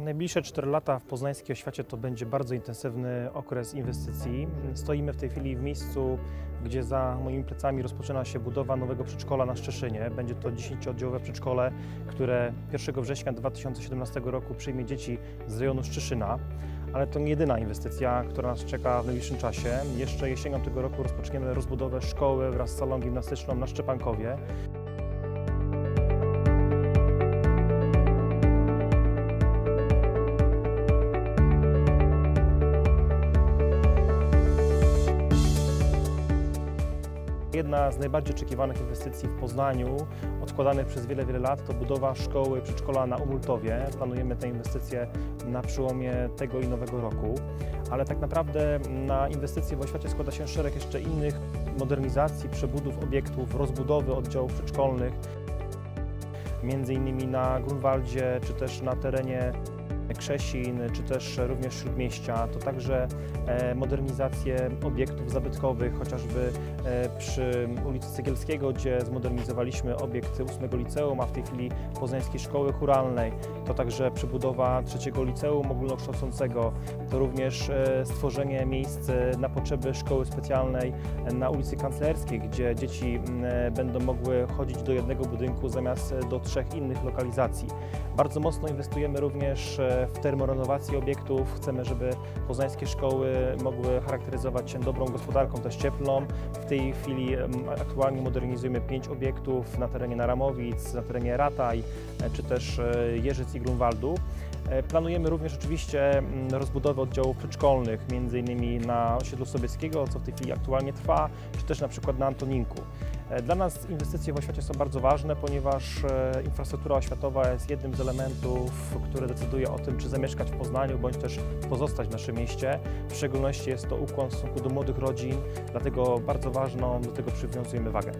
Najbliższe 4 lata w poznańskiej oświacie to będzie bardzo intensywny okres inwestycji. Stoimy w tej chwili w miejscu, gdzie za moimi plecami rozpoczyna się budowa nowego przedszkola na Szczeszynie. Będzie to 10-oddziałowe przedszkole, które 1 września 2017 roku przyjmie dzieci z rejonu Szczeszyna. Ale to nie jedyna inwestycja, która nas czeka w najbliższym czasie. Jeszcze jesienią tego roku rozpoczniemy rozbudowę szkoły wraz z salą gimnastyczną na Szczepankowie. Jedna z najbardziej oczekiwanych inwestycji w Poznaniu, odkładanych przez wiele, wiele lat, to budowa szkoły przedszkola na Umultowie. Planujemy tę inwestycję na przełomie tego i nowego roku, ale tak naprawdę na inwestycje w oświacie składa się szereg jeszcze innych modernizacji, przebudów obiektów, rozbudowy oddziałów przedszkolnych, między innymi na Grunwaldzie, czy też na terenie Krzesin, czy też również Śródmieścia. To także e, modernizacje obiektów zabytkowych, chociażby e, przy ulicy Cegielskiego, gdzie zmodernizowaliśmy obiekt 8 liceum, a w tej chwili Poznańskiej Szkoły Churalnej. To także przebudowa trzeciego liceum ogólnokształcącego. To również e, stworzenie miejsc na potrzeby szkoły specjalnej na ulicy Kanclerskiej, gdzie dzieci będą mogły chodzić do jednego budynku zamiast do trzech innych lokalizacji. Bardzo mocno inwestujemy również w termorenowację obiektów. Chcemy, żeby poznańskie szkoły mogły charakteryzować się dobrą gospodarką też cieplną. W tej chwili aktualnie modernizujemy pięć obiektów na terenie Naramowic, na terenie Rataj, e, czy też e, Jeżyc i Grunwaldu. E, Planujemy również oczywiście mm, rozbudowę oddziałów przedszkolnych, innymi na osiedlu Sobieskiego, co w tej chwili aktualnie trwa, czy też na przykład na Antoninku. E, Dla nas inwestycje w oświacie są bardzo ważne, ponieważ e, infrastruktura oświatowa jest jednym z elementów, który decyduje o tym, czy zamieszkać w Poznaniu, bądź też pozostać w naszym mieście. W szczególności jest to ukłon w stosunku do młodych rodzin, dlatego bardzo ważną do tego przywiązujemy wagę.